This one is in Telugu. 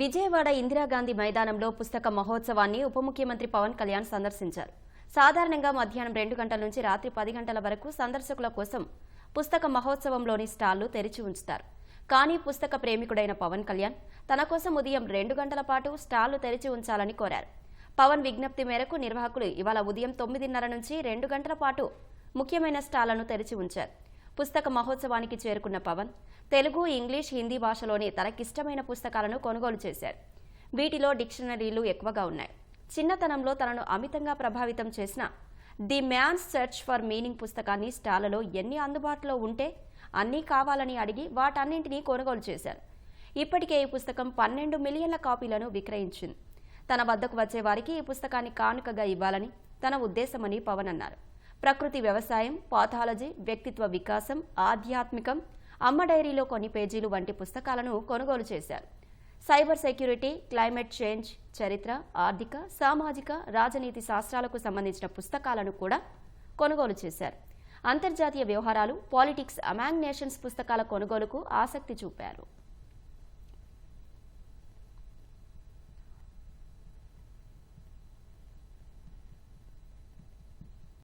విజయవాడ ఇందిరాగాంధీ మైదానంలో పుస్తక మహోత్సవాన్ని ఉప ముఖ్యమంత్రి పవన్ కళ్యాణ్ సందర్శించారు. సాధారణంగా మధ్యాహ్నం రెండు గంటల నుంచి రాత్రి పది గంటల వరకు సందర్శకుల కోసం పుస్తక మహోత్సవంలోని స్టాళ్ళు తెరిచి ఉంచుతారు. కానీ పుస్తక ప్రేమికుడైన పవన్ కళ్యాణ్ తన కోసం ఉదయం రెండు గంటల పాటు స్టాళ్ళు తెరిచి ఉంచాలని కోరారు. పవన్ విజ్ఞప్తి మేరకు నిర్వాహకులు ఇవాళ ఉదయం తొమ్మిదిన్నర నుంచి రెండు గంటల పాటు ముఖ్యమైన స్టాళ్ళను తెరిచి ఉంచారు. పుస్తక మహోత్సవానికి చేరుకున్న పవన్ తెలుగు ఇంగ్లీష్ హిందీ భాషలోని తనకిష్టమైన పుస్తకాలను కొనుగోలు చేశారు. వీటిలో డిక్షనరీలు ఎక్కువగా ఉన్నాయి. చిన్నతనంలో తనను అమితంగా ప్రభావితం చేసిన the Man's Search for Meaning పుస్తకాన్ని స్టాళ్ళలో ఎన్ని అందుబాటులో ఉంటే అన్నీ కావాలని అడిగి వాటన్నింటినీ కొనుగోలు చేశారు. ఇప్పటికే ఈ పుస్తకం పన్నెండు మిలియన్ల కాపీలను విక్రయించింది. తన వద్దకు వచ్చే వారికి ఈ పుస్తకాన్ని కానుకగా ఇవ్వాలని తన ఉద్దేశమని పవన్ అన్నారు. ప్రకృతి వ్యవసాయం పాథాలజీ వ్యక్తిత్వ వికాసం ఆధ్యాత్మికం అమ్మ డైరీలో కొన్ని పేజీలు వంటి పుస్తకాలను కొనుగోలు చేశారు. సైబర్ సెక్యూరిటీ క్లైమేట్ చేంజ్ చరిత్ర ఆర్థిక సామాజిక రాజనీతి శాస్త్రాలకు సంబంధించిన పుస్తకాలను కూడా కొనుగోలు చేశారు. అంతర్జాతీయ వ్యవహారాలు పాలిటిక్స్ అమాంగ్ నేషన్స్ పుస్తకాల కొనుగోలుకు ఆసక్తి చూపారు.